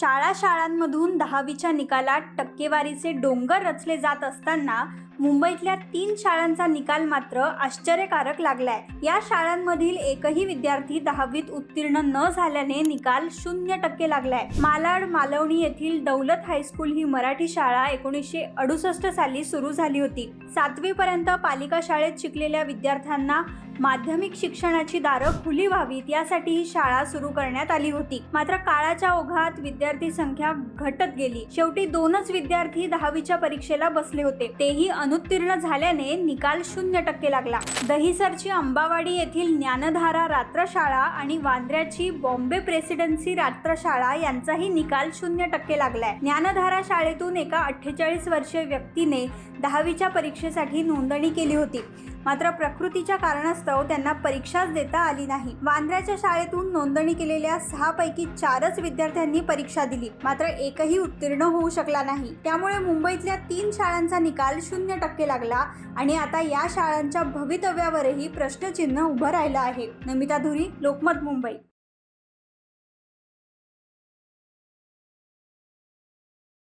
शाळा शाळांमधून दहावीच्या निकालात टक्केवारीचे डोंगर रचले जात असताना मुंबईतल्या तीन शाळांचा निकाल मात्र आश्चर्यकारक लागलाय. या शाळांमधील एकही विद्यार्थी दहावीत उत्तीर्ण न झाल्याने निकाल शून्य टक्के लागलाय. मालाड मालवणी येथील दौलत हायस्कूल ही मराठी शाळा एकोणीसशे अडुसष्ट साली सुरू झाली होती. सातवी पर्यंत पालिका शाळेत शिकलेल्या विद्यार्थ्यांना माध्यमिक शिक्षणाची दारं खुली व्हावीत यासाठी ही शाळा सुरू करण्यात आली होती. मात्र काळाच्या ओघात विद्यार्थी संख्या घटत गेली. शेवटी दोनच विद्यार्थी दहावीच्या परीक्षेला बसले होते. तेही अनुत्तीर्ण झाल्याने निकाल शून्य टक्के लागला. दहिसरची अंबावाडी येथील ज्ञानधारा रात्रशाळा आणि वांद्र्याची बॉम्बे प्रेसिडेन्सी रात्रशाळा यांचाही निकाल शून्य टक्के लागलाय. ज्ञानधारा शाळेतून एका अठ्ठेचाळीस वर्षीय व्यक्तीने दहावीच्या परीक्षेसाठी नोंदणी केली होती. मात्र प्रकृतीच्या कारणास्तव त्यांना परीक्षाच देता आली नाही. वांद्र्याच्या शाळेतून नोंदणी केलेल्या सहा पैकी चारच विद्यार्थ्यांनी परीक्षा दिली. मात्र एकही उत्तीर्ण होऊ शकला नाही. त्यामुळे मुंबईतल्या तीन शाळांचा निकाल शून्य टक्के लागला आणि आता या शाळांच्या भवितव्यावरही प्रश्नचिन्ह उभं राहिलं आहे. नमिता धुरी लोकमत मुंबई.